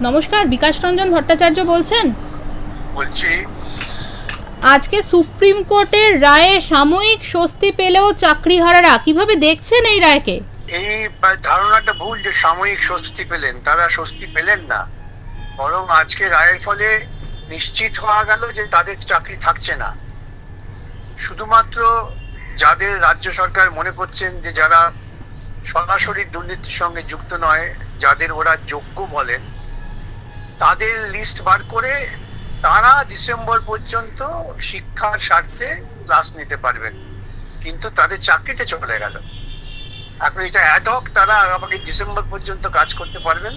নমস্কার বিকাশ রঞ্জন ভট্টাচার্য বলছেন? বলছি। আজকে সুপ্রিম কোর্টের রায়ে সাময়িক স্বস্তি পেলেও চাকরিহারারা কীভাবে দেখছেন এই রায়কে? এই ধারণাটা ভুল যে সাময়িক স্বস্তি পেলেন তারা স্বস্তি পেলেন না। বরং আজকে রায়ের ফলে নিশ্চিত হওয়া গেল যে তাদের চাকরি থাকছে না। শুধুমাত্র যাদের রাজ্য সরকার মনে করছেন যে যারা সরাসরি দুর্নীতির সঙ্গে যুক্ত নয় যাদের ওরা যোগ্য বলেন তাদের লিস্ট বার করে তারা ডিসেম্বর পর্যন্ত শিক্ষার স্বার্থে ক্লাস নিতে পারবেন। কিন্তু তাদের চাকরিতে চলে গেল। এখন এটা অ্যাডক তারা আমাকে ডিসেম্বর পর্যন্ত কাজ করতে পারবেন,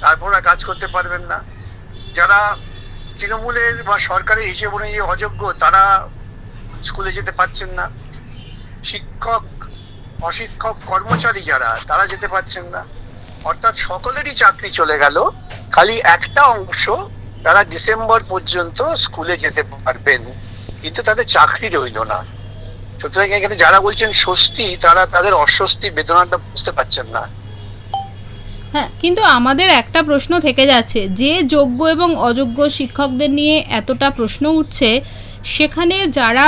তারপর আর কাজ করতে পারবেন না। যারা তৃণমূলের বা সরকারের হিসেব অনুযায়ী অযোগ্য, তারা স্কুলে যেতে পারছেন না। শিক্ষক, অশিক্ষক, কর্মচারী যারা, তারা যেতে পারছেন না। অর্থাৎ সকলেরই চাকরি চলে গেল। খালি একটা অংশ তারা ডিসেম্বর পর্যন্ত স্কুলে যেতে পারবেন, কিন্তু তাদের চাকরি রইল না। সুতরাং এখানে যারা বলছেন স্বস্তি, তারা তাদের অস্বস্তি, বেদনাটা বুঝতে পারছেন না। হ্যাঁ কিন্তু আমাদের একটা প্রশ্ন থেকে যাচ্ছে, যে যোগ্য এবং অযোগ্য শিক্ষকদের নিয়ে এতটা প্রশ্ন উঠছে, সেখানে যারা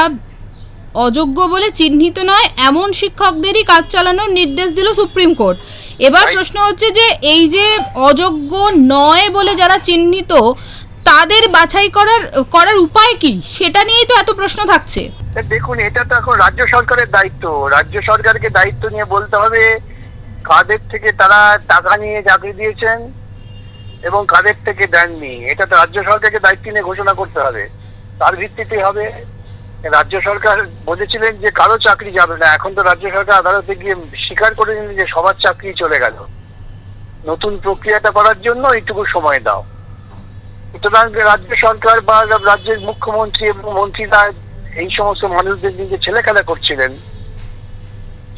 অযোগ্য বলে চিহ্নিত নয়, এমন শিক্ষকদেরই কাজ চালানোর নির্দেশ দিল সুপ্রিম কোর্ট। এবার প্রশ্ন হচ্ছে যে এই যে অযোগ্য নয় বলে যারা চিহ্নিত তাদের বাছাই করার করার উপায় কি? সেটা নিয়েই তো এত প্রশ্ন থাকছে। দেখুন এটা তো এখন রাজ্য সরকারের দায়িত্ব। রাজ্য সরকারকে দায়িত্ব নিয়ে বলতে হবে কাদের থেকে তারা টাকা নিয়ে চাকরি দিয়েছেন এবং কাদের থেকে দেননি। এটা তো রাজ্য সরকারকে দায়িত্ব নিয়ে ঘোষণা করতে হবে। তার ভিত্তিতে হবে। রাজ্য সরকার বলেছিলেন যে কারও চাকরি যাবে না। এখন তো রাজ্য সরকার আদালতে গিয়ে স্বীকার করে নিলেন যে সবার চাকরি চলে গেল। নতুন প্রক্রিয়াটা করার জন্য এইটুকু সময় দাও। সুতরাং রাজ্য সরকার বা রাজ্যের মুখ্যমন্ত্রী এবং মন্ত্রীরা এই সমস্ত মানুষদের যে ছেলেখেলা করছিলেন,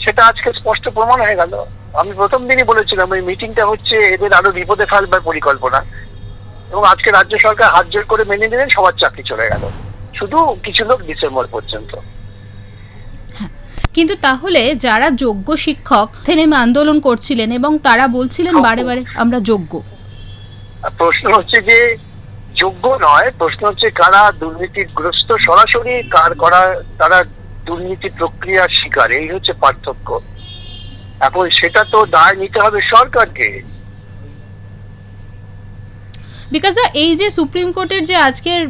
সেটা আজকে স্পষ্ট প্রমাণ হয়ে গেল। আমি প্রথম দিনই বলেছিলাম, এই মিটিংটা হচ্ছে এদের আরও বিপদে ফেলবার পরিকল্পনা। এবং আজকে রাজ্য সরকার হাত জোর করে মেনে নিলেন সবার চাকরি চলে গেল। শুধু কিছু লোক ডিসেম্বর পর্যন্ত। কিন্তু তাহলে যারা যোগ্য শিক্ষক থেনেমে আন্দোলন করছিলেন এবং তারা বলছিলেন বারে বারে আমরা যোগ্য। প্রশ্ন হচ্ছে যে যোগ্য নয় প্রশ্ন হচ্ছে কারা দুর্নীতিগ্রস্ত সরাসরি কার করা তারা দুর্নীতি প্রক্রিয়ার শিকার এই হচ্ছে পার্থক্য। এখন সেটা তো দায় নিতে হবে সরকারকে। বিকজ এই যে সুপ্রিম কোর্টের যে আজকের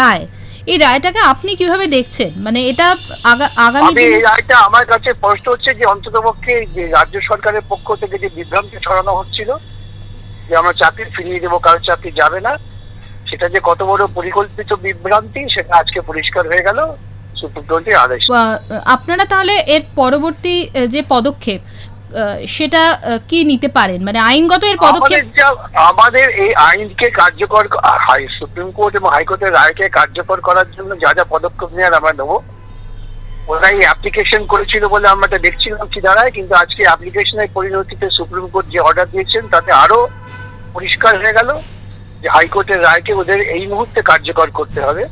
রায় এই রায়টাকে আপনি কীভাবে দেখছেন? মানে এটা আগামী দিনে এই রায়টা আমার কাছে স্পষ্ট হচ্ছে যে অন্তত পক্ষে যে রাজ্য সরকারের পক্ষ থেকে যে বিভ্রান্তি ছড়ানো হচ্ছিল যে আমরা চাকরি ফিরিয়ে দেবো কারও চাকরি যাবে না সেটা যে কত বড় পরিকল্পিত বিভ্রান্তি সেটা আজকে পরিষ্কার হয়ে গেল। সুপ্রিম কোর্টের আহ, আপনারা তাহলে এর পরবর্তী যে পদক্ষেপ সেটা কি নিতে পারেন? মানে আইনগত এর পদক্ষেপ আমাদের এই আইনকে কার্যকর হাই সুপ্রিম কোর্ট এবং হাইকোর্টের রায়কে কার্যকর করার জন্য যা যা পদক্ষেপ নেওয়ার আমরা নেব। ওরা এই অ্যাপ্লিকেশন করেছিল বলে আমরা এটা দেখছিলাম কি দাঁড়ায়, কিন্তু আজকে অ্যাপ্লিকেশনের পরিণতিতে সুপ্রিম কোর্ট যে অর্ডার দিয়েছেন, তাতে আরও পরিষ্কার হয়ে গেল যে হাইকোর্টের রায়কে ওদের এই মুহূর্তে কার্যকর করতে হবে।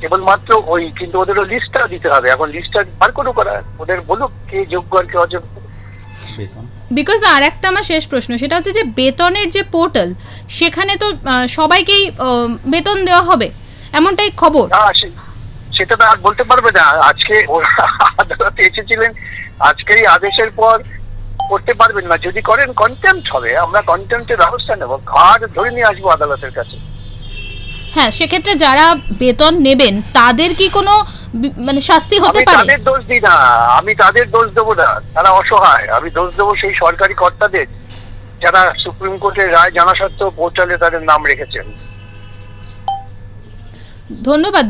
কেবলমাত্র ওই, কিন্তু ওদেরও লিস্টটা দিতে হবে। এখন লিস্টটা বার করুক করা ওদের বলুক কে যোগ্য আর কে অযোগ্য। বেতন? বিকজ আর একটা আমার শেষ প্রশ্ন সেটা হচ্ছে যে বেতনের যে পোর্টাল সেখানে তো সবাইকেই আহ, বেতন দেওয়া হবে এমনটাই খবর। সেটা তো আর বলতে পারবে না। আজকে আদালতে এসেছিলেন আজকের এই আদেশের পর করতে পারবেন না। যদি করেন কন্টেম্পট হবে। আমরা কন্টেম্পটের ব্যবস্থা নেব। ঘাট ধরে নিয়ে আসব আদালতের কাছে। হ্যাঁ সেক্ষেত্রে যারা বেতন নেবেন তাদের কি কোনো মানে শাস্তি হতে পারে? তাদের দোষ দিই না। আমি তাদের দোষ দেবো না। তারা অসহায়। আমি দোষ দেবো সেই সরকারি কর্তাদের যারা সুপ্রিম কোর্টের রায় জানা সত্ত্বেও পোর্টালে তাদের নাম রেখেছেন। ধন্যবাদ